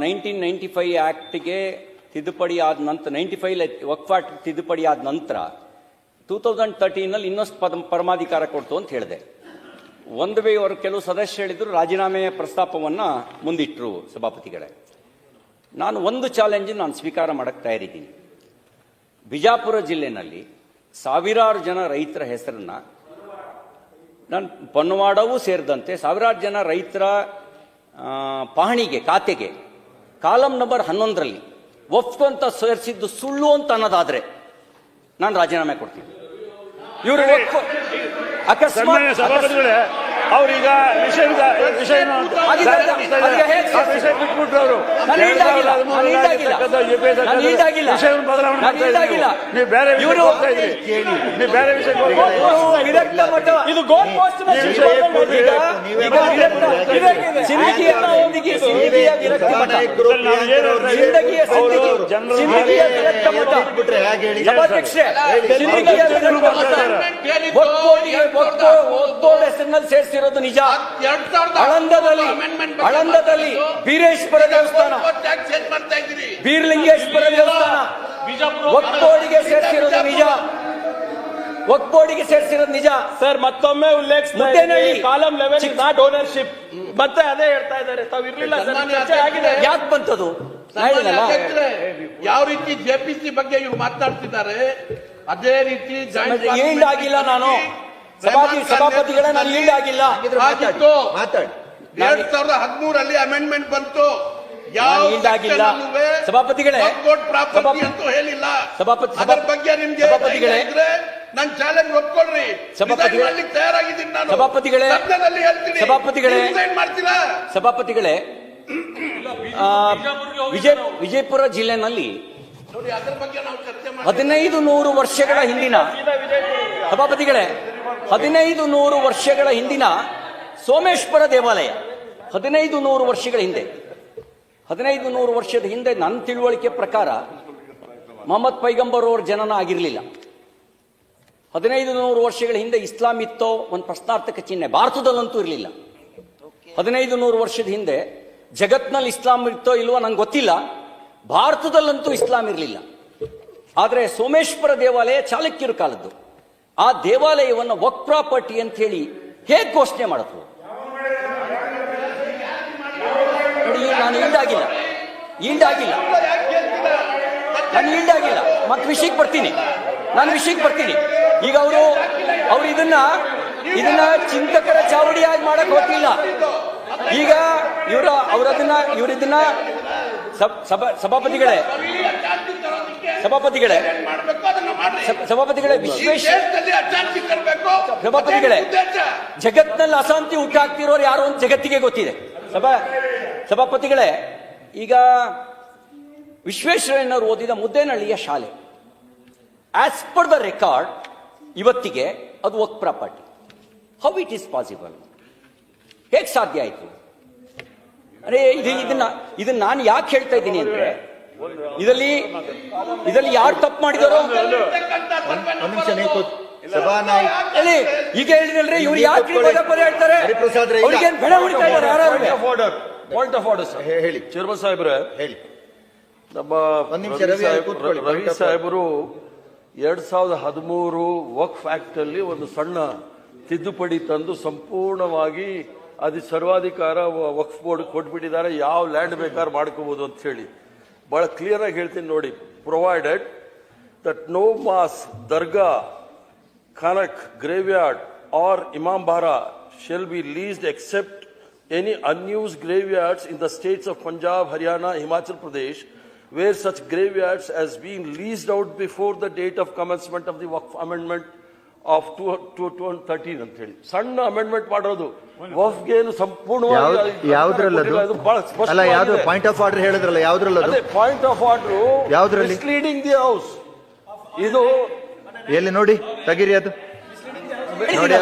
Nineteen ninety five ಆ್ಯಕ್ಟ್ಗೆ ತಿದ್ದುಪಡಿ ಆದ ನಂತರ ನೈಂಟಿ ಫೈವ್ ವಕ್ಫ್ ತಿದ್ದುಪಡಿ ಆದ ನಂತರ ಟೂ ತೌಸಂಡ್ ತರ್ಟೀನಲ್ಲಿ ಇನ್ನಷ್ಟು ಪದ, ಪರಮಾಧಿಕಾರ ಕೊಡ್ತು ಅಂತ ಹೇಳಿದೆ. ಒಂದು ವೇ ಅವರು ಕೆಲವು ಸದಸ್ಯ ಹೇಳಿದ್ರು ರಾಜೀನಾಮೆಯ ಪ್ರಸ್ತಾಪವನ್ನು ಮುಂದಿಟ್ಟರು ಸಭಾಪತಿಗಳೇ. ನಾನು ಒಂದು ಚಾಲೆಂಜ್ ನಾನು ಸ್ವೀಕಾರ ಮಾಡಕ್ಕೆ ತಯಾರಿದ್ದೀನಿ. ಬಿಜಾಪುರ ಜಿಲ್ಲೆನಲ್ಲಿ ಸಾವಿರಾರು ಜನ ರೈತರ ಹೆಸರನ್ನ, ನಾನು ಪನ್ವಾಡವೂ ಸೇರಿದಂತೆ ಸಾವಿರಾರು ಜನ ರೈತರ ಪಹಣಿಗೆ ಖಾತೆಗೆ ಕಾಲಂ ನಂಬರ್ ಹನ್ನೊಂದರಲ್ಲಿ ಒಫ್ತು ಅಂತ ಸೇರಿಸಿದ್ದು ಸುಳ್ಳು ಅಂತ ಅನ್ನೋದಾದ್ರೆ ನಾನು ರಾಜೀನಾಮೆ ಕೊಡ್ತೀನಿ. ಇವರು ಅಕಸ್ಮಾತ್ ಅವ್ರೀಗ ವಿಷಯ ವಿಷಯ ವಿಷಯ ಬಿಟ್ಬಿಟ್ರು ಅವರು. ವಿಷಯವನ್ನು ಬದಲಾವಣೆ ಮಾಡ್ತಾ. ನೀವು. ಬೇರೆ ಹೋಗ್ತಾ ಇದ್ದೀರಿ ನೀವು ಬೇರೆ ವಿಷಯಕ್ಕೆ ಹೋಗ್ತಾ ಇದು ಗೋಲ್ ಪೋಸ್ಟ್ ವಿಷಯ ಸೇರಿಸಿರೋದು ನಿಜ. ಅಳಂದದಲ್ಲಿ ಅಳಂದದಲ್ಲಿ ಆಳಂದದಲ್ಲಿ amendment ಆಳಂದದಲ್ಲಿ ಬೀರೇಶ್ವರ ದೇವಸ್ಥಾನ. ಟ್ಯಾಕ್ಸ್ ಚೇಂಜ್ ಮಾಡ್ತಾ ಇದ್ದೀರಿ. ಬೀರ್ಲಿಂಗೇಶ್ವರ ದೇವಸ್ಥಾನ. ಒಕ್ಕೋಡಿಗೆ ಸೇರಿಸಿರೋದು ನಿಜ. ಒಕ್ಕೋಡಿಗೆ ಸೇರಿಸಿರೋದು ನಿಜ. ಸರ್ ಮತ್ತೊಮ್ಮೆ ಉಲ್ಲೇಖ. ಕಾಲಂ ಲೆವೆಲ್ ಚಿಕ್ಕ- ನಾಟ್ ಓನರ್ಶಿಪ್ ಮತ್ತೆ ಅದೇ ಹೇಳ್ತಾ ಇದ್ದಾರೆ. ತಾವು ಇರ್ಲಿಲ್ಲ ಸರ್ ಸನ್ಮಾನ್ಯ ಚರ್ಚೆ ಆಗಿದೆ. ಯಾಕೆ ಬಂತದು? ಯಾವ ರೀತಿ ಜೆಪಿಸಿ ಬಗ್ಗೆ ಇವ್ರು ಮಾತಾಡ್ತಿದ್ದಾರೆ ಅದೇ ರೀತಿ ಏನಾಗಿಲ್ಲ ಆಗಿಲ್ಲ ನಾನು? ಸಭಾಪತಿ ಸಭಾಪತಿಗಳೇ ನಾನು ಲೀಡ್ ಆಗಿಲ್ಲ ಮಾತಾಡಿ ಎರಡ್ ಸಾವಿರದ ಹದಿಮೂರಲ್ಲಿ ಅಮೆಂಡ್ಮೆಂಟ್ ಬಂತು. ಸಭಾಪತಿಗಳೇ, ಪ್ರಾಪರ್ಟಿ ಅಂತೂ ಹೇಳಿಲ್ಲ. ಸಭಾಪತಿ- ಅದರ ಬಗ್ಗೆ ನಿಮ್ಗೆ ಸಭಾಪತಿಗಳೇ, ನನ್ ಚಾಲೆಂಜ್ ಒಪ್ಕೊಳ್ರಿ. ಸಭಾಪತಿಗಳಲ್ಲಿ ತಯಾರಾಗಿದ್ದೀನಿ ನಾನು. ಸಭಾಪತಿಗಳೇ, ಸದನದಲ್ಲಿ ಹೇಳ್ತೀನಿ. ಸಭಾಪತಿಗಳೇ, ಮಾಡ್ತೀರಾ? ಸಭಾಪತಿಗಳೇ ವಿಜಯ ವಿಜಯಪುರ ಜಿಲ್ಲೆನಲ್ಲಿ ನೋಡಿ ಅದ್ರ ಬಗ್ಗೆ ನಾವು ಚರ್ಚೆ ಮಾಡಿ ಹದಿನೈದು ನೂರು ವರ್ಷಗಳ ಹಿಂದಿನ ಸಭಾಪತಿಗಳೇ ಹದಿನೈದು ನೂರು ವರ್ಷಗಳ ಹಿಂದಿನ ಸೋಮೇಶ್ವರ ದೇವಾಲಯ. ಹದಿನೈದು ನೂರು ವರ್ಷಗಳ ಹಿಂದೆ. ಹದಿನೈದು ನೂರು ವರ್ಷದ ಹಿಂದೆ ನನ್ನ ತಿಳುವಳಿಕೆ ಪ್ರಕಾರ ಮೊಹಮ್ಮದ್ ಪೈಗಂಬರ್ ಅವರ ಜನನ ಆಗಿರಲಿಲ್ಲ. ಹದಿನೈದು ನೂರು ವರ್ಷಗಳ ಹಿಂದೆ ಇಸ್ಲಾಂ ಇತ್ತೋ ಒಂದು ಪ್ರಶ್ನಾರ್ಥಕ ಚಿಹ್ನೆ ಭಾರತದಲ್ಲಂತೂ ಇರಲಿಲ್ಲ. ಹದಿನೈದು ನೂರು ವರ್ಷದ ಹಿಂದೆ ಜಗತ್ನಲ್ಲಿ ಇಸ್ಲಾಂ ಇತ್ತೋ ಇಲ್ವೋ ನಂಗೆ ಗೊತ್ತಿಲ್ಲ. ಭಾರತದಲ್ಲಂತೂ ಇಸ್ಲಾಂ ಇರಲಿಲ್ಲ. ಆದರೆ ಸೋಮೇಶ್ವರ ದೇವಾಲಯ ಚಾಲುಕ್ಯರ ಕಾಲದ್ದು. ಆ ದೇವಾಲಯವನ್ನು ವಕ್ ಪ್ರಾಪರ್ಟಿ ಅಂತ ಹೇಳಿ ಹೇಗೆ ಘೋಷಣೆ ಮಾಡಿದ್ರು? ನೋಡಿ ನಾನು ಈಲ್ಡಾಗಿಲ್ಲ ಈಲ್ಡಾಗಿಲ್ಲ ನಾನು ಈಲ್ಡಾಗಿಲ್ಲ ಮತ್ತೆ ವಿಷಯಕ್ಕೆ ಬರ್ತೀನಿ. ನಾನು ವಿಷಯಕ್ಕೆ ಬರ್ತೀನಿ. ಈಗ ಅವರು, ಅವ್ರು ಇದನ್ನ ಇದನ್ನ ಚಿಂತಕರ ಚಾವಡಿಯಾಗಿ ಮಾಡಕ್ ಹೋಗ್ತಿಲ್ಲ. ಈಗ ಇವರ ಅವರದನ್ನ ಇವರಿದನ್ನ ಸಭ- ಸಭಾ, ಸಭಾಪತಿಗಳೇ ಸಭಾಪತಿಗಳೇ ಮಾಡ್ಬೇಕು ಅದನ್ನ ಮಾಡ್ರಿ ಸಭ- ಸಭಾಪತಿಗಳೇ ವಿಶ್ವೇಶ ಸಭಾಪತಿಗಳೇ. ಜಗತ್ನಲ್ಲಿ ಅಶಾಂತಿ ಉಂಟಾಗ್ತಿರೋರು ಯಾರು ಅಂತ ಜಗತ್ತಿಗೆ ಗೊತ್ತಿದೆ. ಸಭಾ ಸಭಾಪತಿಗಳೇ ಈಗ ವಿಶ್ವೇಶ್ವರಯ್ಯನವರು ಓದಿದ ಮುದ್ದೇನಹಳ್ಳಿಯ ಶಾಲೆ. ಆಸ್ ಪರ್ ದ ರೆಕಾರ್ಡ್ ಇವತ್ತಿಗೆ ಅದು work property how it is possible ಹೇಗೆ ಸಾಧ್ಯ ಆಯಿತು? ಅರೆ ಇದು ಇದನ್ನ ಇದನ್ನ ನಾನು ಯಾಕೆ ಹೇಳ್ತಾ ಇದ್ದೀನಿ ಅಂದ್ರೆ ಇದರಲ್ಲಿ ಇದರಲ್ಲಿ ಯಾರು ತಪ್ಪು ಮಾಡಿದಾರೋ. ಹೇಳಿ ಈಗ ಹೇಳಿದ್ರಲ್ರಿ ಇವ್ರು ಯಾಕೆ ಹೇಳ್ತಾರೆ? ಹರಿಪ್ರಸಾದ್ ರೈ ಇಲ್ಲ. ಅವ್ರಿಗೇನ್ ಬೆಳೆ ಹೊಡಿತಾ ಇದ್ದಾರೆ? ಯಾರು ಪಾಯಿಂಟ್ ಆಫ್ ಆರ್ಡರ್ ಹೇ- ಹೇಳಿ. ಚೇರ್ಮನ್ ಸಾಹೇಬ್ರೆ ಹೇಳಿ. ನಮ್ಮ ರವಿ ಸಾಹೇಬರು ಎರಡ್ ಸಾವಿರದ ಹದಿಮೂರು ವಕ್ಫ್ ಆಕ್ಟ್ ಅಲ್ಲಿ ಒಂದು ಸಣ್ಣ ತಿದ್ದುಪಡಿ ತಂದು ಸಂಪೂರ್ಣವಾಗಿ ಅದು ಸರ್ವಾಧಿಕಾರ ವ- ವಕ್ಫ್ ಬೋರ್ಡ್ ಕೊಟ್ಬಿಟ್ಟಿದ್ದಾರೆ. ಯಾವ ಲ್ಯಾಂಡ್ ಬೇಕಾದ್ರೆ ಮಾಡ್ಕೋಬಹುದು ಅಂತ ಹೇಳಿ. ಬಹಳ ಕ್ಲಿಯರ್ ಆಗಿ ಹೇಳ್ತೀನಿ ನೋಡಿ provided that no mosque dargah Kanak, graveyard, or Imam Bara shall be leased except any unused graveyards in the states of Punjab, Haryana, Himachal Pradesh, where such graveyards has been leased out before the date of commencement of two two thirteen of 2013 ಅಂತ ಹೇಳಿ. ಸಣ್ಣ amendment ಮಾಡೋದು ವಫ್ಗೇನು ಸಂಪೂರ್ಣವಾಗಿ ಯಾವ್ದ್- ಅದು ಬಹಳ ಅಲ್ಲ ಯಾವ್ದು ಪಾಯಿಂಟ್ ಆಫ್ ಆರ್ಡರ್ ಹೇಳಿದ್ರಲ್ಲ ಯಾವ್ದ್ರಲ್ಲ ಅದೇ ಪಾಯಿಂಟ್ ಆಫ್ ಆರ್ಡರ್ ಯಾವ್ದ್ರಲ್ಲಿ? ಮಿಸ್ಲೀಡಿಂಗ್ ದಿ ಹೌಸ್ ಇದು ಎಲ್ಲಿ ನೋಡಿ ತಗಿರಿ ಅದು. ನೋಡಿ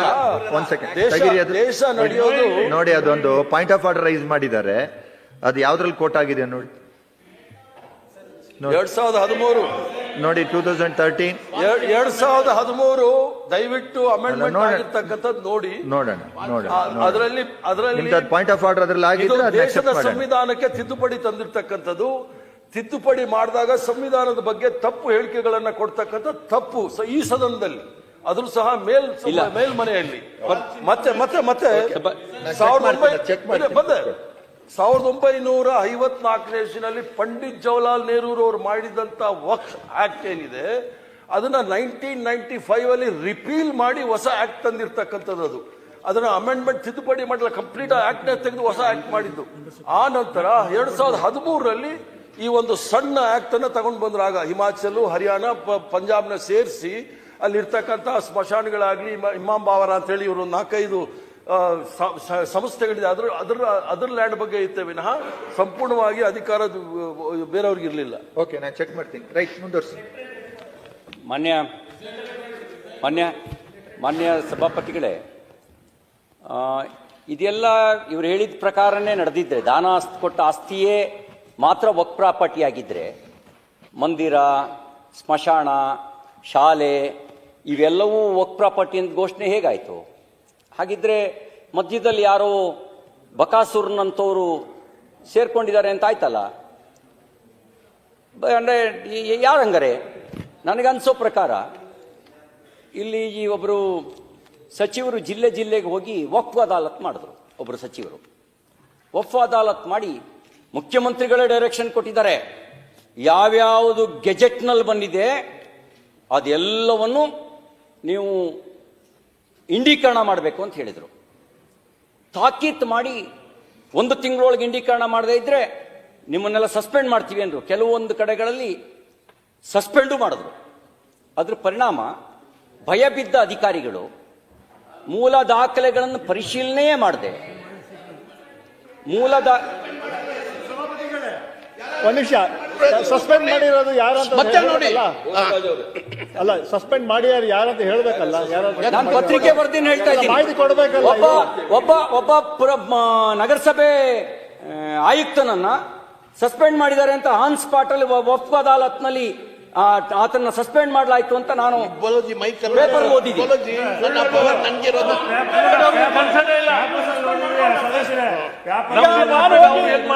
ಒಂದ್ ಸೆಕೆಂಡ್ ತಗಿರಿ ಅದು. ದೇಶ ನಡೆಯೋದು. ನೋಡಿ ಅದೊಂದು ಪಾಯಿಂಟ್ ಆಫ್ ಆರ್ಡರ್ ರೈಸ್ ಮಾಡಿದ್ದಾರೆ. ಅದು ಯಾವ್ದ್ರಲ್ಲಿ ಕೋಟ್ ಆಗಿದೆ ನೋಡಿ. ನೋಡಿ. ಎರಡ್ ಸಾವಿರದ ಹದಿಮೂರು. ನೋಡಿ ಟೂ ತೌಸಂಡ್ ತರ್ಟೀನ್ ಎರಡ್ ಎರಡ್ ಸಾವಿರದ ಹದಿಮೂರು ದಯವಿಟ್ಟು ಅಮೆಂಡ್ಮೆಂಟ್. ಆಗಿರ್ತಕ್ಕಂಥದ್ದು ನೋಡಿ. ನೋಡೋಣ ಅದರಲ್ಲಿ ಅದರಲ್ಲಿ ಪಾಯಿಂಟ್ ಆಫ್ ಆರ್ಡರ್ ಅದರಲ್ಲಿ ಆಗಿದ್ರೆ ದೇಶದ ಸಂವಿಧಾನಕ್ಕೆ ತಿದ್ದುಪಡಿ ತಂದಿರ್ತಕ್ಕಂಥದ್ದು. ತಿದ್ದುಪಡಿ ಮಾಡಿದಾಗ ಸಂವಿಧಾನದ ಬಗ್ಗೆ ತಪ್ಪು ಹೇಳಿಕೆಗಳನ್ನ ಕೊಡ್ತಕ್ಕಂಥ ತಪ್ಪು ಈ ಸದನದಲ್ಲಿ. ಅದ್ರೂ ಸಹ ಮೇಲ್ ಇಲ್ಲ. ಮೇಲ್ಮನೆಯಲ್ಲಿ. ಮತ್ತೆ ಮತ್ತೆ ಮತ್ತೆ ಸಾವಿರದ ಒಂಬೈ- ಬಂದೆ. ಸಾವಿರದ ಒಂಬೈನೂರ ಐವತ್ನಾಲ್ಕನೇ ಇಸ್ವಿನಲ್ಲಿ ಪಂಡಿತ್ ಜವಹರ್ಲಾಲ್ ನೆಹರೂರು ಅವರು ಮಾಡಿದಂತ ವಕ್ಸ್ ಆಕ್ಟ್ ಏನಿದೆ, ಅದನ್ನು ನೈನ್ಟೀನ್ ನೈನ್ಟಿ ಫೈವಲ್ಲಿ ರಿಪೀಲ್ ಮಾಡಿ ಹೊಸ ಆ್ಯಕ್ಟ್ ತಂದಿರ್ತಕ್ಕಂಥದ್ದು ಅದು. ಅದನ್ನು ಅಮೆಂಡ್ಮೆಂಟ್ ತಿದ್ದುಪಡಿ ಮಾಡಲ್ಲ ಕಂಪ್ಲೀಟ್ ಆಕ್ಟ್ ತೆಗೆದು ಹೊಸ ಆ್ಯಕ್ಟ್ ಮಾಡಿದ್ದು. ಆ ನಂತರ ಎರಡು ಸಾವಿರದ ಹದಿಮೂರರಲ್ಲಿ ಈ ಒಂದು ಸಣ್ಣ ಆ್ಯಕ್ಟನ್ನು ತಗೊಂಡು ತಗೊಂಡು ಬಂದ್ರಾಗ ಹಿಮಾಚಲು, ಹರಿಯಾಣ ಪಂಜಾಬ್ನ ಸೇರಿಸಿ ಅಲ್ಲಿರ್ತಕ್ಕಂಥ ಸ್ಮಶಾನಗಳಾಗಲಿ ಸ್ಮಶಾನಗಳಾಗ್ಲಿ ಇಮ- ಇಮಾಮ್ ಬಾವರ ಅಂತ ಹೇಳಿ ಇವರು ನಾಲ್ಕೈದು ಸಂಸ್ಥೆಗಳಿದೆ. ಅದ್ರ ಅದ್ರ ಅದ್ರ ಲ್ಯಾಂಡ್ ಬಗ್ಗೆ ಇತ್ತೆ ವಿನಃ ಸಂಪೂರ್ಣವಾಗಿ ಅಧಿಕಾರ ಬೇರೆಯವ್ರಿಗೆ ಇರಲಿಲ್ಲ. ಓಕೆ ನಾನು ಚೆಕ್ ಮಾಡ್ತೀನಿ. ರೈಟ್ ಮುಂದುವರ್ಸಿ. ಮಾನ್ಯ ಮಾನ್ಯ ಮಾನ್ಯ ಸಭಾಪತಿಗಳೇ ಆ, ಇದೆಲ್ಲ ಇವ್ರು ಹೇಳಿದ ಪ್ರಕಾರನೇ ನಡೆದಿದ್ರೆ ದಾನ ಆಸ್ತಿ ಕೊಟ್ಟ ಆಸ್ತಿಯೇ ಮಾತ್ರ ವಕ್ ಪ್ರಾಪರ್ಟಿ ಆಗಿದ್ರೆ ಮಂದಿರ ಸ್ಮಶಾನ ಶಾಲೆ ಇವೆಲ್ಲವೂ ವಕ್ ಪ್ರಾಪರ್ಟಿ ಅಂತ ಘೋಷಣೆ ಹೇಗಾಯಿತು? ಹಾಗಿದ್ರೆ ಮಧ್ಯದಲ್ಲಿ ಯಾರೋ ಬಕಾಸುರ್ನಂತವರು ಸೇರ್ಕೊಂಡಿದ್ದಾರೆ ಅಂತ ಆಯ್ತಲ್ಲ? ಅಂದರೆ ಯಾರಂಗಾರೆ? ನನಗನ್ಸೋ ಪ್ರಕಾರ, ಇಲ್ಲಿ ಈ ಒಬ್ಬರು ಸಚಿವರು ಜಿಲ್ಲೆ ಜಿಲ್ಲೆಗೆ ಹೋಗಿ ವಕ್ಫ್ ಅದಾಲತ್ ಮಾಡಿದ್ರು ಒಬ್ಬರು ಸಚಿವರು. ವಕ್ಫ್ ಅದಾಲತ್ ಮಾಡಿ ಮುಖ್ಯಮಂತ್ರಿಗಳೇ ಡೈರೆಕ್ಷನ್ ಕೊಟ್ಟಿದ್ದಾರೆ. ಯಾವ್ಯಾವುದು ಗೆಜೆಟ್ನಲ್ಲಿ ಬಂದಿದೆ, ಅದೆಲ್ಲವನ್ನು ನೀವು ಇಂಡೀಕರಣ ಮಾಡಬೇಕು ಅಂತ ಹೇಳಿದರು. ತಾಕೀತ್ ಮಾಡಿ ಒಂದು ತಿಂಗಳೊಳಗೆ ಇಂಡೀಕರಣ ಮಾಡದೇ ಇದ್ರೆ ನಿಮ್ಮನ್ನೆಲ್ಲ ಸಸ್ಪೆಂಡ್ ಮಾಡ್ತೀವಿ ಅಂದರು. ಕೆಲವೊಂದು ಕಡೆಗಳಲ್ಲಿ ಸಸ್ಪೆಂಡು ಮಾಡಿದ್ರು. ಅದ್ರ ಪರಿಣಾಮ ಭಯ ಬಿದ್ದ ಅಧಿಕಾರಿಗಳು ಮೂಲ ದಾಖಲೆಗಳನ್ನು ಪರಿಶೀಲನೆಯೇ ಮಾಡಿದೆ. ಮೂಲ ದಾ ಒಂದು ನಿಮಿಷ. ಸಸ್ಪೆಂಡ್ ಮಾಡಿರೋದು ಯಾರು ಮತ್ತೆ ನೋಡಿ? ಅಲ್ಲ ಸಸ್ಪೆಂಡ್ ಮಾಡಿ ಯಾರು ಅಂತ ಹೇಳ್ಬೇಕಲ್ಲ? ನಾನು ಪತ್ರಿಕೆ ಬರ್ತೀನಿ ಹೇಳ್ತಾ ಇದ್ದೀನಿ. ಮಾಹಿತಿ ಕೊಡ್ಬೇಕಲ್ಲ ಒಬ್ಬ ಒಬ್ಬ ಒಬ್ಬ ಪುರ ನಗರಸಭೆ ಆಯುಕ್ತನನ್ನ ಸಸ್ಪೆಂಡ್ ಮಾಡಿದ್ದಾರೆ ಅಂತ ಆನ್ ಸ್ಪಾಟ್ ಅಲ್ಲಿ ಒಪ್ಪ ಅದಾಲತ್ನಲ್ಲಿ ಆತನ್ನ ಸಸ್ಪೆಂಡ್ ಮಾಡಲಾಯ್ತು ಅಂತ ನಾನು ಬೋಲೋಜಿ ಮೈಕ್ ಪೇಪರ್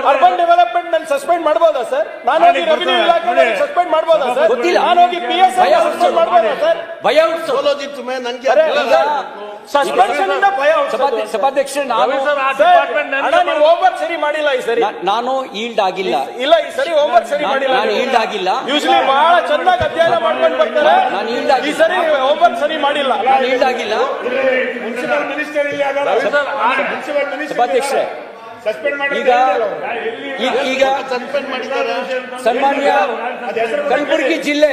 ಅರ್ಬನ್ ಡೆವಲಪ್ಮೆಂಟ್ನಲ್ಲಿ ಸಸ್ಪೆಂಡ್ ಮಾಡಬಹುದಾ ಸರ್ ನಾನು ಹೋಗಿ ರೆವಿನ್ಯೂ ಇಲಾಖೆ ಸಸ್ಪೆಂಡ್ ಮಾಡಬಹುದಾ ಸರ್ ಗೊತ್ತಿಲ್ಲ. ನಾನು ಹೋಗಿ ಪಿ ಎಸ್ ಐ ಸಸ್ಪೆಂಡ್ ಮಾಡಬಹುದಾ ಸರ್ ಭಯ ಹುಟ್ಟಿಸೋದು ಮೇ ತುಮೆ ನನ್ಗೆ ಸಸ್ಪೆನ್ಷನ್ ಇಂದ ಭಯ ಸಭಾಧ್ಯಕ್ಷ ನಾನು ಸರ್, ನಲ್ಲಿ ನೀವು ಹೋಮ್ವರ್ಕ್ ಸರಿ ಮಾಡಿಲ್ಲ ಈ ಸರಿ. ನಾನು ಈಲ್ಡ್ ಆಗಿಲ್ಲ. ಇಲ್ಲ ಈ ಸರಿ ಹೋಮ್ವರ್ಕ್ ಸರಿ ಮಾಡಿಲ್ಲ ನಾನು ಈಲ್ಡ್ ಆಗಿಲ್ಲ. ಯೂಶುವಲಿ ಬಹಳ ಚೆನ್ನಾಗಿ ಅಧ್ಯಯನ ಮಾಡ್ಕೊಂಡು ಬರ್ತಾರೆ. ಈ. ಸರಿ ಹೋಮ್ವರ್ಕ್ ಸರಿ ಮಾಡಿಲ್ಲ. ಆಗಿಲ್ಲ ಮುನ್ಸಿಪಲ್ ಮಿನಿಸ್ಟರ್ ಇಲ್ಲಿ. ಮುನ್ಸಿಪಲ್ ಮಿನಿಸ್ಟರ್ ಈಗ ಈಗ ಈಗ ಸಸ್ಪೆಂಡ್ ಮಾಡಿದ್ದಾರೆ. ಸನ್ಮಾನ್ಯ ಕಲಬುರಗಿ ಜಿಲ್ಲೆ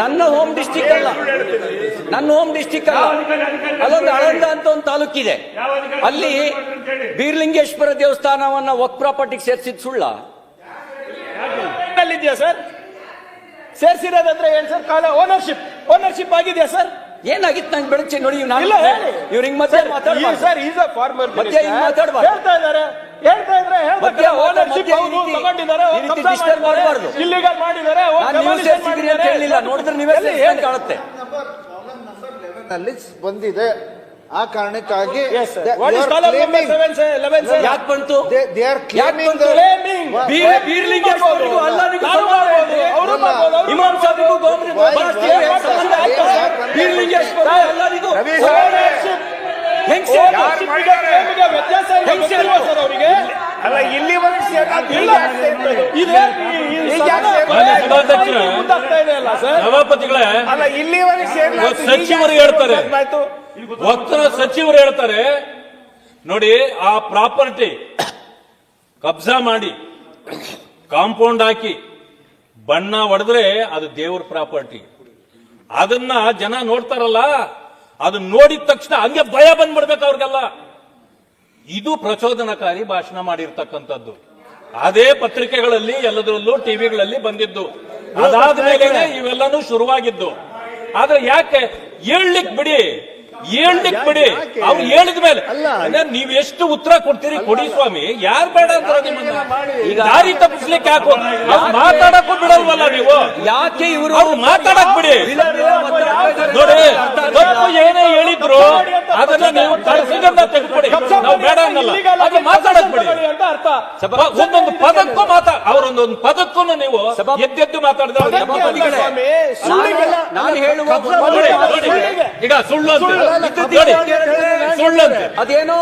ನನ್ನ ಹೋಮ್ ಡಿಸ್ಟಿಕ್ ಅಲ್ಲ. ನನ್ನ ಹೋಮ್ ಡಿಸ್ಟಿಕ್ ಅಲ್ಲ. ಅಲ್ಲೊಂದು ಆಳಂದ ಅಂತ ಒಂದು ತಾಲೂಕಿದೆ ಅಲ್ಲಿ ಬೀರ್ಲಿಂಗೇಶ್ವರ ದೇವಸ್ಥಾನವನ್ನ ವಕ್ ಪ್ರಾಪರ್ಟಿಗೆ ಸೇರಿಸಿದ್ ಸುಳ್ಳ. ಇದೆಯಾ ಸರ್? ಸೇರ್ಸಿರೋದಂದ್ರೆ ಏನ್ ಸರ್? ಕಾಲ ಓನರ್ಶಿಪ್ ಓನರ್ಶಿಪ್ ಆಗಿದೆಯಾ ಸರ್? ಏನಾಗಿತ್ತು? ನಂಗೆ ಬೆಳಚೆ ನೋಡಿ ನಾನು ಇಲ್ಲ ಹೇಳಿ. ಇವ್ರು ಹಿಂಗ್ ಮತ್ತೆ ಮಾತಾಡ್ಬಾರ್ದು. ಸರ್ ಈಸ್ ಅ ಫಾರ್ಮರ್ ಮತ್ತೆ ಹಿಂಗ್ ಮಾತಾಡ್ಬಾರ್ದು. ಹೇಳ್ತಾ ಇದ್ದಾರೆ. ಹೇಳ್ತಾ ಇದ್ರೆ ಮತ್ತೆ ಓನರ್ಶಿಪ್ ಹೌದು ತಗೊಂಡಿದ್ದಾರೆ ಈ ರೀತಿ disturb ಮಾಡ್ಬಾರ್ದು. ಇಲ್ಲಿಗಲ್ ಮಾಡಿದ್ದಾರೆ ನಾನು ನೀವು ಅಂತ ಹೇಳಿಲ್ಲ. ನೋಡಿದ್ರೆ ನೀವೇ? ಕಾಣುತ್ತೆ. ಅಲ್ಲಿ ಬಂದಿದೆ. ಆ ಕಾರಣಕ್ಕಾಗಿ? ಯಾಕೆ ಬಂತು? ಅಲ್ಲ ಇಲ್ಲ ಇದೇ ಈ ಸದನ ಇದೆ ಅಲ್ಲ ಸರ್ ಸಭಾಪತಿಗಳೇ ಸಚಿವರು ಹೇಳ್ತಾರೆ. ವಕ್ರ ಸಚಿವರು ಹೇಳ್ತಾರೆ, ನೋಡಿ, ಆ ಪ್ರಾಪರ್ಟಿ ಕಬ್ಜಾ ಮಾಡಿ, ಕಾಂಪೌಂಡ್ ಹಾಕಿ, ಬಣ್ಣ ಹೊಡೆದ್ರೆ ಅದು ದೇವ್ರ ಪ್ರಾಪರ್ಟಿ. ಅದನ್ನ ಜನ ನೋಡ್ತಾರಲ್ಲ ಅದನ್ನ ನೋಡಿದ ತಕ್ಷಣ ಹಂಗೆ ಭಯ ಬಂದ್ಬಿಡ್ಬೇಕು ಅವ್ರಿಗೆಲ್ಲ. ಇದು ಪ್ರಚೋದನಕಾರಿ ಭಾಷಣ ಮಾಡಿರ್ತಕ್ಕಂಥದ್ದು. ಅದೇ ಪತ್ರಿಕೆಗಳಲ್ಲಿ, ಎಲ್ಲದರಲ್ಲೂ, ಟಿವಿಗಳಲ್ಲಿ ಬಂದಿದ್ದು. ಅದಾದ ಮೇಲೆ ಇವೆಲ್ಲನೂ ಶುರುವಾಗಿದ್ದು. ಆದ್ರೆ ಯಾಕೆ? ಹೇಳಲಿಕ್ ಬಿಡಿ. ಹೇಳ್ಲಿಕ್ ಬಿಡಿ? ಅವ್ರು ಹೇಳಿದ ಮೇಲೆ. ನೀವ್ ಎಷ್ಟು ಉತ್ತರ ಕೊಡ್ತೀರಿ ಕೊಡಿ ಸ್ವಾಮಿ. ಯಾರು ಬೇಡ ಅಂತ ನಿಮ್ಮನ್ನ? ಈಗ ದಾರಿ ತಪ್ಪಿಸ್ಲಿಕ್ಕೆ ಯಾಕೋ? ಅವ್ರು ಮಾತಾಡಕ್ಕೂ ಬಿಡಲ್ವಲ್ಲ ನೀವು? ಯಾಕೆ ಇವರು ಅವ್ರು ಮಾತಾಡಕ್ ಬಿಡಿ. ನೋಡಿ ತಪ್ಪು ಏನೇ ಹೇಳಿದ್ರು ಅದನ್ನ ನೀವು ತಳಸಿಗಂತ ತೆಗೆದುಕೊಡಿ ನಾವು ಬೇಡ ಅನ್ನಲ್ಲ. ಅದು ಮಾತಾಡಕ್ ಬಿಡಿ ಅಂತ ಅರ್ಥ ಪ- ಒಂದೊಂದು ಪದಕ್ಕೂ ಮಾತಾ ಅವರೊಂದೊಂದು ಪದಕ್ಕೂ ನೀವು ಎದ್ದೆದ್ದು ಮಾತಾಡಿದ್ರೆ ನಾನು ಹೇಳುವ. ಈಗ ಸುಳ್ಳು ಅಂತ ಅದೇನೋ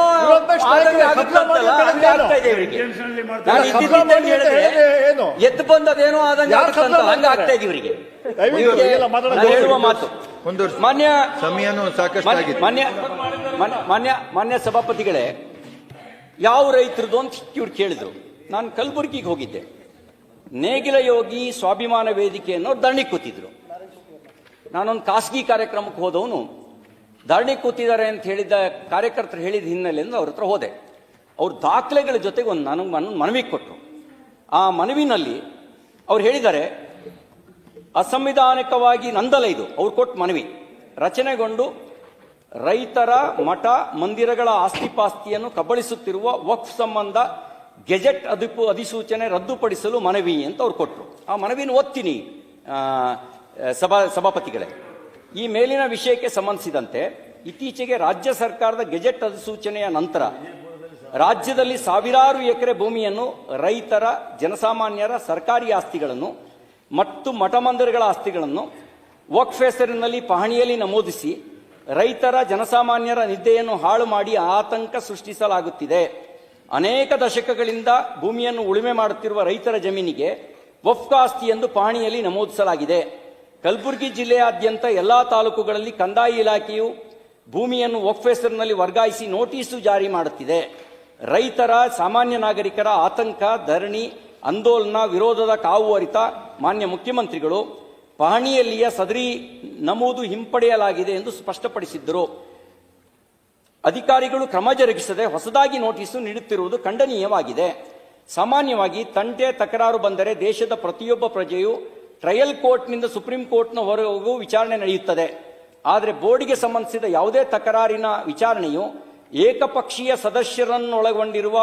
ನೋಡಿ ಕೇಳಿದ್ರೆ ಅದೇನೋ ಆದಂಗೆ ಹಂಗೆ ಆಗ್ತಾ ಇದೆ ಇವರಿಗೆ? ಎದ್ದು ಹೇಳುವ ಮಾತು. ಮಾನ್ಯ- ಮಾನ್ಯ ಮಾನ್ಯ ಸಭಾಪತಿಗಳೇ ಯಾವ ರೈತರದು ಅಂತ ಇವ್ರು ಕೇಳಿದ್ರು. ನಾನು ಕಲಬುರಗಿಗೆ ಹೋಗಿದ್ದೆ. ನೇಗಿಲ ಯೋಗಿ ಸ್ವಾಭಿಮಾನ ವೇದಿಕೆಯನ್ನು ಧರಣಿ ಕೂತಿದ್ರು. ನಾನೊಂದು ಖಾಸಗಿ ಕಾರ್ಯಕ್ರಮಕ್ಕೆ ಹೋದವನು. ಧರಣಿ ಕೂತಿದ್ದಾರೆ ಅಂತ ಹೇಳಿದ ಕಾರ್ಯಕರ್ತರು ಹೇಳಿದ ಹಿನ್ನೆಲೆಯಿಂದ ಅವ್ರ ಹತ್ರ ಹೋದೆ. ಅವ್ರ ದಾಖಲೆಗಳ ಜೊತೆಗೆ ಒಂದು ನನಗೆ ನನ್ನ ಮನವಿ ಕೊಟ್ಟರು ಆ ಮನವಿನಲ್ಲಿ ಅವ್ರು ಹೇಳಿದ್ದಾರೆ, ಅಸಂವಿಧಾನಿಕವಾಗಿ ನಂದಲ ಇದು. ಅವ್ರು ಕೊಟ್ಟ ಮನವಿ. ರಚನೆಗೊಂಡು ರೈತರ ಮಠ ಮಂದಿರಗಳ ಆಸ್ತಿಪಾಸ್ತಿಯನ್ನು ಕಬಳಿಸುತ್ತಿರುವ ವಕ್ಫ್ ಸಂಬಂಧ ಗೆಜೆಟ್ ಅಧಿಪು ಅಧಿಸೂಚನೆ ರದ್ದುಪಡಿಸಲು ಮನವಿ ಅಂತ ಅವ್ರು ಕೊಟ್ಟರು ಆ ಮನವಿನ ಓದ್ತೀನಿ ಸಭಾ, ಸಭಾಪತಿಗಳೇ. ಈ ಮೇಲಿನ ವಿಷಯಕ್ಕೆ ಸಂಬಂಧಿಸಿದಂತೆ ಇತ್ತೀಚೆಗೆ ರಾಜ್ಯ ಸರ್ಕಾರದ ಗೆಜೆಟ್ ಅಧಿಸೂಚನೆಯ ನಂತರ ರಾಜ್ಯದಲ್ಲಿ ಸಾವಿರಾರು ಎಕರೆ ಭೂಮಿಯನ್ನು ರೈತರ, ಜನಸಾಮಾನ್ಯರ ಸರ್ಕಾರಿ ಆಸ್ತಿಗಳನ್ನು ಮತ್ತು ಮಠ ಮಂದಿರಗಳ ಆಸ್ತಿಗಳನ್ನು ವಕ್ಫ್ ಹೆಸರಿನಲ್ಲಿ ಪಹಣಿಯಲ್ಲಿ ನಮೂದಿಸಿ ರೈತರ ಜನಸಾಮಾನ್ಯರ ನಿದ್ದೆಯನ್ನು ಹಾಳು ಮಾಡಿ ಆತಂಕ ಸೃಷ್ಟಿಸಲಾಗುತ್ತಿದೆ. ಅನೇಕ ದಶಕಗಳಿಂದ ಭೂಮಿಯನ್ನು ಉಳುಮೆ ಮಾಡುತ್ತಿರುವ ರೈತರ ಜಮೀನಿಗೆ ವಫ್ಕ ಆಸ್ತಿ ಎಂದು ಪಾಣಿಯಲ್ಲಿ ನಮೂದಿಸಲಾಗಿದೆ. ಕಲಬುರಗಿ ಜಿಲ್ಲೆಯಾದ್ಯಂತ ಎಲ್ಲಾ ತಾಲೂಕುಗಳಲ್ಲಿ ಕಂದಾಯ ಇಲಾಖೆಯು ಭೂಮಿಯನ್ನು ವಕ್ಫ್ ಹೆಸರಿನಲ್ಲಿ ವರ್ಗಾಯಿಸಿ ನೋಟಿಸು ಜಾರಿ ಮಾಡುತ್ತಿದೆ. ರೈತರ ಸಾಮಾನ್ಯ ನಾಗರಿಕರ ಆತಂಕ, ಧರಣಿ ಆಂದೋಲನ ವಿರೋಧದ ಕಾವು ಅರಿತ ಮಾನ್ಯ ಮುಖ್ಯಮಂತ್ರಿಗಳು ಪಹಣಿಯಲ್ಲಿಯ ಸದರಿ ನಮೂದು ಹಿಂಪಡೆಯಲಾಗಿದೆ ಎಂದು ಸ್ಪಷ್ಟಪಡಿಸಿದ್ದರು. ಅಧಿಕಾರಿಗಳು ಕ್ರಮ ಜರುಗಿಸದೆ ಹೊಸದಾಗಿ ನೋಟಿಸು ನೀಡುತ್ತಿರುವುದು ಖಂಡನೀಯವಾಗಿದೆ. ಸಾಮಾನ್ಯವಾಗಿ ತಂಟೆ ತಕರಾರು ಬಂದರೆ ದೇಶದ ಪ್ರತಿಯೊಬ್ಬ ಪ್ರಜೆಯು ಟ್ರಯಲ್ ಕೋರ್ಟ್ನಿಂದ ಸುಪ್ರೀಂ ಕೋರ್ಟ್ನವರೆಗೂ ವಿಚಾರಣೆ ನಡೆಯುತ್ತದೆ. ಆದರೆ ಬೋರ್ಡ್ಗೆ ಸಂಬಂಧಿಸಿದ ಯಾವುದೇ ತಕರಾರಿನ ವಿಚಾರಣೆಯು ಏಕಪಕ್ಷೀಯ ಸದಸ್ಯರನ್ನೊಳಗೊಂಡಿರುವ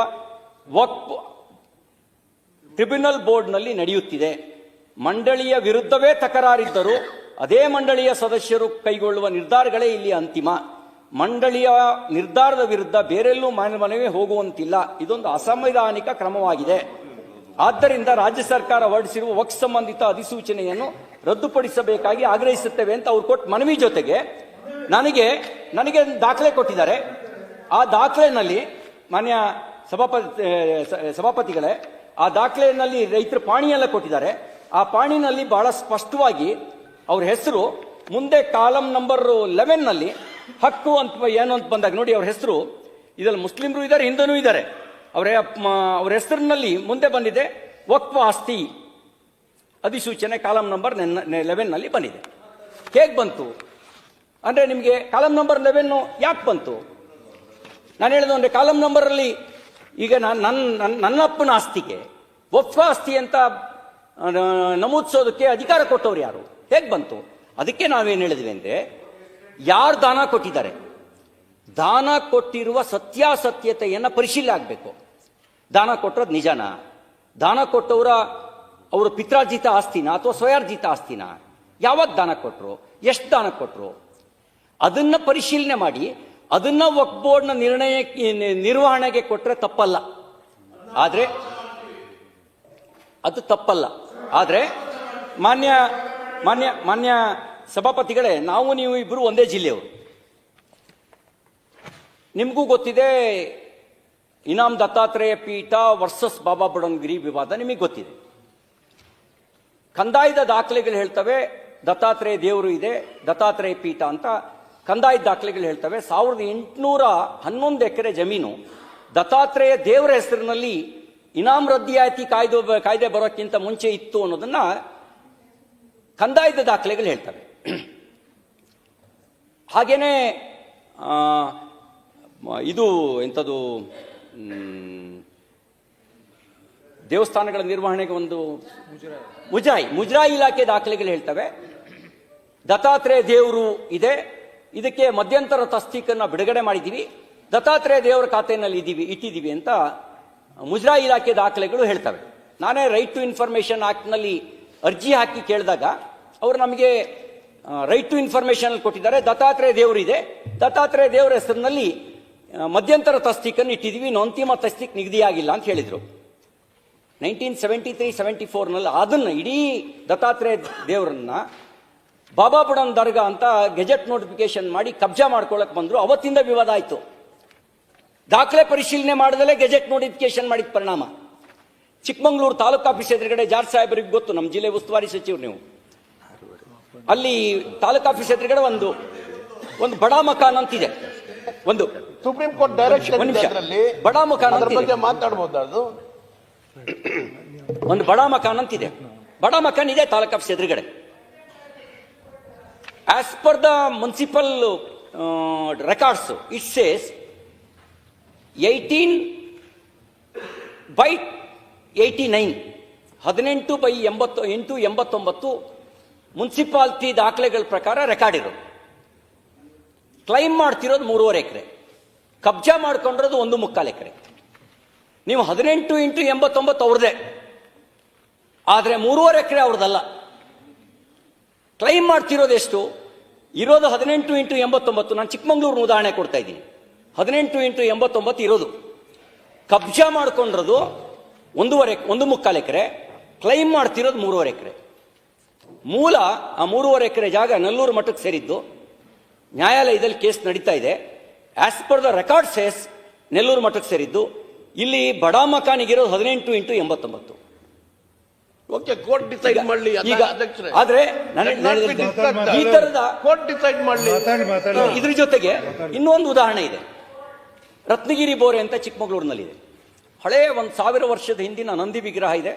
ವಕ್ಫ್ ಟ್ರಿಬ್ಯುನಲ್ ಬೋರ್ಡ್ನಲ್ಲಿ ನಡೆಯುತ್ತಿದೆ. ಮಂಡಳಿಯ ವಿರುದ್ಧವೇ ತಕರಾರಿದ್ದರು ಅದೇ ಮಂಡಳಿಯ ಸದಸ್ಯರು ಕೈಗೊಳ್ಳುವ ನಿರ್ಧಾರಗಳೇ ಇಲ್ಲಿ ಅಂತಿಮ. ಮಂಡಳಿಯ ನಿರ್ಧಾರದ ವಿರುದ್ಧ ಬೇರೆಲ್ಲೂ ಮನೆ ಮನವಿ ಹೋಗುವಂತಿಲ್ಲ. ಇದೊಂದು ಅಸಂವಿಧಾನಿಕ ಕ್ರಮವಾಗಿದೆ. ಆದ್ದರಿಂದ ರಾಜ್ಯ ಸರ್ಕಾರ ಹೊರಡಿಸಿರುವ ವಕ್ ಸಂಬಂಧಿತ ಅಧಿಸೂಚನೆಯನ್ನು ರದ್ದುಪಡಿಸಬೇಕಾಗಿ ಆಗ್ರಹಿಸುತ್ತೇವೆ ಅಂತ ಅವ್ರು ಕೊಟ್ಟ ಮನವಿ ಜೊತೆಗೆ ನನಗೆ ನನಗೆ ದಾಖಲೆ ಕೊಟ್ಟಿದ್ದಾರೆ. ಆ ದಾಖಲೆನಲ್ಲಿ ಮಾನ್ಯ ಸಭಾಪತಿ ಸಭಾಪತಿಗಳೇ, ಆ ದಾಖಲೆಯಲ್ಲಿ ರೈತರು ಪಾಣಿಯೆಲ್ಲ ಕೊಟ್ಟಿದ್ದಾರೆ. ಆ ಪಾಣಿನಲ್ಲಿ ಬಹಳ ಸ್ಪಷ್ಟವಾಗಿ ಅವ್ರ ಹೆಸರು, ಮುಂದೆ ಕಾಲಂ ನಂಬರ್ ಲೆವೆನ್ನಲ್ಲಿ ಹಕ್ಕು ಅಂತ ಏನು ಅಂತ ಬಂದಾಗ ನೋಡಿ ಅವ್ರ ಹೆಸರು, ಇದರಲ್ಲಿ ಮುಸ್ಲಿಮರು ಇದ್ದಾರೆ ಹಿಂದೂ ಇದ್ದಾರೆ ಅವರ ಅವ್ರ ಹೆಸರಿನಲ್ಲಿ ಮುಂದೆ ಬಂದಿದೆ, ವಕ್ಫ ಆಸ್ತಿ ಅಧಿಸೂಚನೆ ಕಾಲಂ ನಂಬರ್ ಲೆವೆನ್ನಲ್ಲಿ ಬಂದಿದೆ. ಹೇಗೆ ಬಂತು? ಅಂದ್ರೆ ನಿಮಗೆ ಕಾಲಂ ನಂಬರ್ ಲೆವೆನ್ ಯಾಕೆ ಬಂತು? ನಾನು ಹೇಳಿದ ಅಂದರೆ ಕಾಲಂ ನಂಬರ್ ಅಲ್ಲಿ ಈಗ ನಾನು ನನ್ನ ನನ್ನ- ನನ್ನ ಅಪ್ಪನ ಆಸ್ತಿಗೆ, ವಕ್ಫ ಆಸ್ತಿ ಅಂತ ನಮೂದಿಸೋದಕ್ಕೆ ಅಧಿಕಾರ ಕೊಟ್ಟವ್ರು ಯಾರು? ಹೇಗೆ ಬಂತು? ಅದಕ್ಕೆ ನಾವೇನು ಹೇಳಿದ್ವಿ ಅಂದರೆ, ಯಾರು ದಾನ ಕೊಟ್ಟಿದ್ದಾರೆ? ದಾನ ಕೊಟ್ಟಿರುವ ಸತ್ಯಾಸತ್ಯತೆಯನ್ನು ಪರಿಶೀಲನೆ ಆಗಬೇಕು. ದಾನ ಕೊಟ್ಟರೋದು ನಿಜಾನ? ದಾನ ಕೊಟ್ಟವರ ಅವರು ಪಿತ್ರಾರ್ಜಿತ ಆಸ್ತಿನ ಅಥವಾ ಸ್ವಯಾರ್ಜಿತ ಆಸ್ತಿನ ಯಾವಾಗ ದಾನ ಕೊಟ್ಟರು ಎಷ್ಟು ದಾನ ಕೊಟ್ಟರು ಅದನ್ನ ಪರಿಶೀಲನೆ ಮಾಡಿ, ಅದನ್ನ ವಕ್ಫ್ ಬೋರ್ಡ್ನ ನಿರ್ಣಯ, ನಿರ್ವಹಣೆಗೆ ಕೊಟ್ಟರೆ ತಪ್ಪಲ್ಲ. ಆದರೆ ಅದು ತಪ್ಪಲ್ಲ. ಆದ್ರೆ ಮಾನ್ಯ ಮಾನ್ಯ ಮಾನ್ಯ ಸಭಾಪತಿಗಳೇ, ನಾವು ನೀವು ಇಬ್ಬರು ಒಂದೇ ಜಿಲ್ಲೆಯವರು ನಿಮಗೂ ಗೊತ್ತಿದೆ, ಇನಾಮ್ ದತ್ತಾತ್ರೇಯ ಪೀಠ ವರ್ಸಸ್ ಬಾಬಾ ಬುಡನ್ಗಿರಿ ವಿವಾದ ನಿಮಗೆ ಗೊತ್ತಿದೆ. ಕಂದಾಯದ ದಾಖಲೆಗಳು ಹೇಳ್ತವೆ, ದತ್ತಾತ್ರೇಯ ದೇವರು ಇದೆ, ದತ್ತಾತ್ರೇಯ ಪೀಠ ಅಂತ ಕಂದಾಯದ ದಾಖಲೆಗಳು ಹೇಳ್ತವೆ. ಸಾವಿರದ ಎಂಟುನೂರ ಹನ್ನೊಂದು ಎಕರೆ ಜಮೀನು ದತ್ತಾತ್ರೇಯ ದೇವರ ಹೆಸರಿನಲ್ಲಿ ಇನಾಮ್ ರದ್ದಿಯಾತಿ ಕಾಯ್ದೆ ಕಾಯ್ದೆ ಬರೋಕ್ಕಿಂತ ಮುಂಚೆ ಇತ್ತು ಅನ್ನೋದನ್ನ ಕಂದಾಯದ ದಾಖಲೆಗಳು ಹೇಳ್ತವೆ. ಹಾಗೇನೆ ಇದು ಎಂಥದ್ದು ದೇವಸ್ಥಾನಗಳ ನಿರ್ವಹಣೆಗೆ ಒಂದು ಮುಜಾಯಿ ಮುಜರಾಯಿ ಇಲಾಖೆ ದಾಖಲೆಗಳು ಹೇಳ್ತವೆ. ದತ್ತಾತ್ರೇಯ ದೇವರು ಇದೆ. ಇದಕ್ಕೆ ಮಧ್ಯಂತರ ತಸ್ತೀಕನ್ನು ಬಿಡುಗಡೆ ಮಾಡಿದ್ದೀವಿ. ದತ್ತಾತ್ರೇಯ ದೇವರ ಖಾತೆಯಲ್ಲಿ ಇದ್ದೀವಿ ಇಟ್ಟಿದ್ದೀವಿ ಅಂತ ಮುಜರಾಯಿ ಇಲಾಖೆ ದಾಖಲೆಗಳು ಹೇಳ್ತವೆ. ನಾನೇ ರೈಟ್ ಟು ಇನ್ಫಾರ್ಮೇಶನ್ ಆ್ಯಕ್ಟ್ನಲ್ಲಿ ಅರ್ಜಿ ಹಾಕಿ ಕೇಳಿದಾಗ ಅವರು ನಮಗೆ ರೈಟ್ ಟು ಇನ್ಫಾರ್ಮೇಶನ್ ಕೊಟ್ಟಿದ್ದಾರೆ. ದತ್ತಾತ್ರೇಯ ದೇವರು ಇದೆ. ದತ್ತಾತ್ರೇಯ ದೇವರ ಹೆಸರಿನಲ್ಲಿ ಮಧ್ಯಂತರ ತಸ್ತೀಕನ್ನು ಇಟ್ಟಿದ್ದೀವಿ ಇನ್ನು ಅಂತಿಮ ತಸ್ತೀಕ್ ನಿಗದಿಯಾಗಿಲ್ಲ ಅಂತ ಹೇಳಿದರು. ನೈನ್ಟೀನ್ ಸೆವೆಂಟಿ ತ್ರೀ ಸೆವೆಂಟಿ ಫೋರ್ನಲ್ಲಿ ಅದನ್ನು ಇಡೀ ದತ್ತಾತ್ರೇಯ ದೇವರನ್ನ ಬಾಬಾ ಬುಡನ್ ದರ್ಗಾ ಅಂತ ಗೆಜೆಟ್ ನೋಟಿಫಿಕೇಶನ್ ಮಾಡಿ ಕಬ್ಜಾ ಮಾಡ್ಕೊಳಕ್ ಬಂದರು. ಅವತ್ತಿಂದ ವಿವಾದ ಆಯ್ತು. ದಾಖಲೆ ಪರಿಶೀಲನೆ ಮಾಡದಲ್ಲೇ ಗೆಜೆಟ್ ನೋಟಿಫಿಕೇಶನ್ ಮಾಡಿದ ಪರಿಣಾಮ. ಚಿಕ್ಕಮಂಗ್ಳೂರು ತಾಲೂಕು ಆಫೀಸ್ ಎದುರುಗಡೆ ಜಾರ್ ಸಾಹೇಬರಿಗೆ ಗೊತ್ತು ನಮ್ಮ ಜಿಲ್ಲೆ ಉಸ್ತುವಾರಿ ಸಚಿವರು ನೀವು. ಅಲ್ಲಿ ತಾಲೂಕು ಆಫೀಸ್ ಎದುರುಗಡೆ ಒಂದು ಒಂದು ಬಡಾ ಮಕಾನ್ ಅಂತಿದೆ. ಒಂದು supreme court direction Bada Makan ಬಗ್ಗೆ ಮಾತಾಡ್ಬೋದು ಅದು? ಒಂದು ಬಡಾ ಮಕಾನ್ ಅಂತಿದೆ. ಬಡಾ ಮಕಾನ್ ಇದೆ ತಾಲೂಕು ಆಫೀಸ್ ಎದುರುಗಡೆ. As per the municipal records it says eighteen by eighty nine ಹದಿನೆಂಟು ಬೈ ಎಂಬತ್ತು, ಎಂಟು, ಎಂಬತ್ತೊಂಬತ್ತು ಮುನ್ಸಿಪಾಲ್ಟಿ ದಾಖಲೆಗಳ ಪ್ರಕಾರ ರೆಕಾರ್ಡ್ ಇರೋದು. ಕ್ಲೈಮ್ ಮಾಡ್ತಿರೋದು ಮೂರುವರೆ ಎಕರೆ. ಕಬ್ಜಾ ಮಾಡ್ಕೊಂಡಿರೋದು ಒಂದು ಮುಕ್ಕಾಲು ಎಕರೆ. ನೀವು ಹದಿನೆಂಟು ಇಂಟು ಎಂಬತ್ತೊಂಬತ್ತು ಅವ್ರದೇ ಆದರೆ ಮೂರುವರೆ ಎಕರೆ ಅವ್ರದ್ದಲ್ಲ. ಕ್ಲೈಮ್ ಮಾಡ್ತಿರೋದು ಎಷ್ಟು? ಇರೋದು ಹದಿನೆಂಟು ಇಂಟು ಎಂಬತ್ತೊಂಬತ್ತು. ನಾನು ಚಿಕ್ಕಮಂಗ್ಳೂರು ಉದಾಹರಣೆ ಕೊಡ್ತಾ ಇದ್ದೀನಿ. ಹದಿನೆಂಟು ಇಂಟು ಎಂಬತ್ತೊಂಬತ್ತು ಇರೋದು. ಕಬ್ಜಾ ಮಾಡ್ಕೊಂಡಿರೋದು ಒಂದೂವರೆ ಒಂದು ಮುಕ್ಕಾಲು ಎಕರೆ ಕ್ಲೈಮ್ ಮಾಡ್ತಿರೋದು ಮೂರುವರೆ ಎಕರೆ. ಮೂಲ ಆ ಮೂರುವರೆ ಎಕರೆ ಜಾಗ ನಲ್ಲೂರು ಮಠಕ್ಕೆ ಸೇರಿದ್ದು. ನ್ಯಾಯಾಲಯದಲ್ಲಿ ಕೇಸ್ ನಡೀತಾ ಇದೆ. As per the record says Nellur ಮಠಕ್ಕೆ ಸೇರಿದ್ದು. ಇಲ್ಲಿ ಬಡ ಮಕಾನಿಗಿರೋದು ಹದಿನೆಂಟು ಇಂಟು ಎಂಬತ್ತೊಂಬತ್ತು. ಓಕೆ ಕೋರ್ಟ್ ಡಿಸೈಡ್ ಮಾಡ್ಲಿ ಈಗ ಅಧ್ಯಕ್ಷರೇ. ಆದ್ರೆ ಈ ತರದ ಕೋರ್ಟ್ ಡಿಸೈಡ್ ಮಾಡ್ಲಿ. ಮಾತಾಡಿ ಮಾತಾಡಿ. ಇದ್ರ ಜೊತೆಗೆ ಇನ್ನೊಂದು ಉದಾಹರಣೆ ಇದೆ. ರತ್ನಗಿರಿ ಬೋರೆ ಅಂತ ಚಿಕ್ಕಮಗಳೂರಿನಲ್ಲಿದೆ. ಹಳೆಯ ಒಂದು ಸಾವಿರ ವರ್ಷದ ಹಿಂದಿನ ನಂದಿ ವಿಗ್ರಹ ಇದೆ.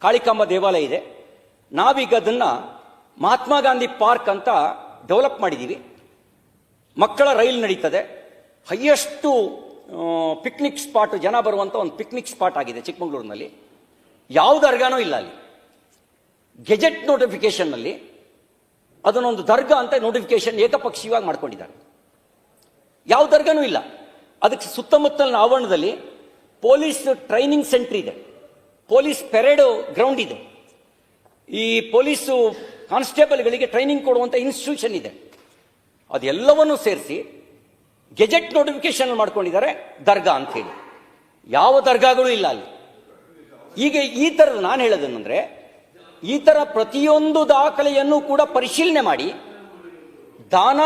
ಕಾಳಿಕಾಂಬ ದೇವಾಲಯ ಇದೆ. ನಾವೀಗ ಅದನ್ನು ಮಹಾತ್ಮ ಗಾಂಧಿ ಪಾರ್ಕ್ ಅಂತ ಡೆವಲಪ್ ಮಾಡಿದ್ದೀವಿ ಮಕ್ಕಳ ರೈಲ್ ನಡೀತದೆ. ಹೈಯೆಸ್ಟು ಪಿಕ್ನಿಕ್ ಸ್ಪಾಟ್, ಜನ ಬರುವಂಥ ಒಂದು ಪಿಕ್ನಿಕ್ ಸ್ಪಾಟ್ ಆಗಿದೆ ಚಿಕ್ಕಮಗಳೂರಿನಲ್ಲಿ. ಯಾವ ದರ್ಗಾನೂ ಇಲ್ಲ ಅಲ್ಲಿ. ಗೆಜೆಟ್ ನೋಟಿಫಿಕೇಶನ್ನಲ್ಲಿ ಅದನ್ನೊಂದು ದರ್ಗಾ ಅಂತ ನೋಟಿಫಿಕೇಶನ್ ಏಕಪಕ್ಷೀಯವಾಗಿ ಮಾಡ್ಕೊಂಡಿದ್ದಾರೆ. ಯಾವ ದರ್ಗಾನೂ ಇಲ್ಲ. ಅದಕ್ಕೆ ಸುತ್ತಮುತ್ತಲಿನ ಆವರಣದಲ್ಲಿ ಪೊಲೀಸ್ ಟ್ರೈನಿಂಗ್ ಸೆಂಟರ್ ಇದೆ. ಪೊಲೀಸ್ ಪೆರೇಡ್ ಗ್ರೌಂಡ್ ಇದೆ. ಈ ಪೊಲೀಸು ಕಾನ್ಸ್ಟೇಬಲ್ಗಳಿಗೆ ಟ್ರೈನಿಂಗ್ ಕೊಡುವಂಥ ಇನ್ಸ್ಟಿಟ್ಯೂಷನ್ ಇದೆ. ಅದೆಲ್ಲವನ್ನು ಸೇರಿಸಿ ಗೆಜೆಟ್ ನೋಟಿಫಿಕೇಶನ್ ಮಾಡ್ಕೊಂಡಿದ್ದಾರೆ ದರ್ಗಾ ಅಂತ ಹೇಳಿ ಯಾವ ದರ್ಗಾಗಳು ಇಲ್ಲ ಅಲ್ಲಿ. ಈಗ ಈ ಥರದ ನಾನು ಹೇಳೋದೇನೆಂದರೆ, ಈ ಥರ ಪ್ರತಿಯೊಂದು ದಾಖಲೆಯನ್ನು ಕೂಡ ಪರಿಶೀಲನೆ ಮಾಡಿ, ದಾನ